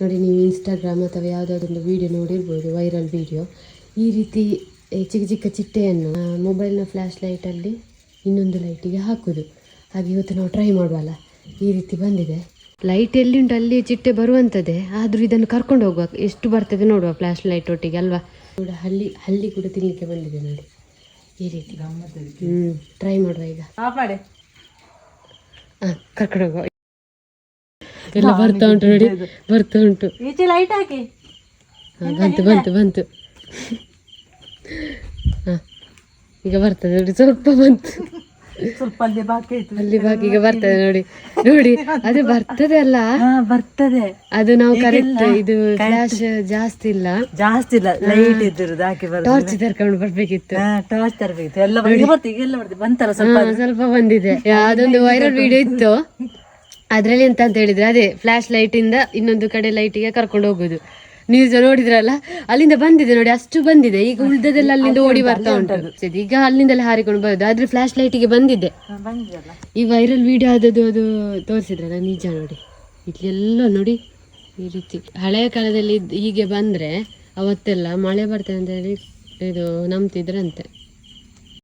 ನೋಡಿ ನೀವು ಇನ್ಸ್ಟಾಗ್ರಾಮ್ ಅಥವಾ ಯಾವುದಾದ್ರೊಂದು ವೀಡಿಯೋ ನೋಡಿರ್ಬೋದು ವೈರಲ್ ವೀಡಿಯೋ ಈ ರೀತಿ ಚಿಕ್ಕ ಚಿಕ್ಕ ಚಿಟ್ಟೆಯನ್ನು ಮೊಬೈಲ್ನ ಫ್ಲ್ಯಾಶ್ ಲೈಟಲ್ಲಿ ಇನ್ನೊಂದು ಲೈಟಿಗೆ ಹಾಕೋದು. ಹಾಗೆ ಇವತ್ತು ನಾವು ಟ್ರೈ ಮಾಡುವಲ್ಲ ಈ ರೀತಿ ಬಂದಿದೆ. ಲೈಟ್ ಎಲ್ಲಿ ಉಂಟು ಅಲ್ಲಿ ಚಿಟ್ಟೆ ಬರುವಂಥದ್ದೇ ಆದರೂ ಇದನ್ನು ಕರ್ಕೊಂಡು ಹೋಗುವ ಎಷ್ಟು ಬರ್ತದೆ ನೋಡುವ ಫ್ಲ್ಯಾಶ್ ಲೈಟ್ ಒಟ್ಟಿಗೆ ಅಲ್ವಾ? ಕೂಡ ಹಲ್ಲಿ ಹಲ್ಲಿ ಕೂಡ ತಿನ್ನಲಿಕ್ಕೆ ಬಂದಿದೆ ನೋಡಿ. ಈ ರೀತಿ. ಹ್ಞೂ ಟ್ರೈ ಮಾಡುವ ಈಗ. ಹಾಂ ಕರ್ಕೊಂಡು ಹೋಗುವ. ಎಲ್ಲ ಬರ್ತಾ ಉಂಟು ನೋಡಿ ಬರ್ತಾ ಉಂಟು. ಲೈಟ್ ಹಾಕಿ. ಬಂತು ಬಂತು ಬಂತು. ಹಾ ಈಗ ಬರ್ತದೆ ನೋಡಿ ಸ್ವಲ್ಪ ಬಂತು. ಸ್ವಲ್ಪ ಅಲ್ಲಿ ಬಾಕಿ ಅಲ್ಲಿ ಬಾಕಿ ಈಗ ಬರ್ತದೆ ನೋಡಿ. ನೋಡಿ ಅದು ಬರ್ತದೆ ಅಲ್ಲ? ಬರ್ತದೆ. ಅದು ನಾವು ಕರೆಕ್ಟ್ ಇದು ಫ್ಲಾಶ್ ಜಾಸ್ತಿ ಇಲ್ಲ. ಜಾಸ್ತಿ ಇಲ್ಲ ಲೈಟ್ ಇದ್ದಿರೋದು ಹಾಕಿ ಟಾರ್ಚ್ ತರ್ಕೊಂಡು ಬರ್ಬೇಕಿತ್ತು. ಟಾರ್ಚ್ ತರಬೇಕಿತ್ತು. ಬರ್ತದೆ. ಎಲ್ಲ ಬರ್ತದೆ ಬಂತಲ್ಲ ಸ್ವಲ್ಪ ಸ್ವಲ್ಪ ಬಂದಿದೆ. ಅದೊಂದು ವೈರಲ್ ವಿಡಿಯೋ ಇತ್ತು. ಅದ್ರಲ್ಲಿ ಎಂತ ಅಂತ ಹೇಳಿದ್ರೆ ಅದೇ ಫ್ಲಾಶ್ ಲೈಟ್ ಇಂದ ಇನ್ನೊಂದು ಕಡೆ ಲೈಟಿಗೆ ಕರ್ಕೊಂಡು ಹೋಗುದು. ನೀವು ನೋಡಿದ್ರಲ್ಲ ಅಲ್ಲಿಂದ ಬಂದಿದೆ ನೋಡಿ ಅಷ್ಟು ಬಂದಿದೆ. ಈಗ ಉಳಿದದೆಲ್ಲ ಅಲ್ಲಿಂದ ಓಡಿ ಬರ್ತಾ ಉಂಟು ಈಗ ಅಲ್ಲಿಂದಲೇ ಹಾರಿಕೊಂಡು ಬರುದು. ಆದ್ರೆ ಫ್ಲಾಶ್ ಲೈಟಿಗೆ ಬಂದಿದೆ. ಈ ವೈರಲ್ ವಿಡಿಯೋ ಆದದ್ದು ಅದು ತೋರಿಸಿದ್ರಲ್ಲ ನಿಜ ನೋಡಿ. ಇಲ್ಲೆಲ್ಲ ನೋಡಿ ಈ ರೀತಿ. ಹಳೆಯ ಕಾಲದಲ್ಲಿ ಹೀಗೆ ಬಂದ್ರೆ ಅವತ್ತೆಲ್ಲ ಮಳೆ ಬರ್ತದೆ ಅಂತ ಹೇಳಿ ಇದು ನಂಬ್ತಿದ್ರಂತೆ.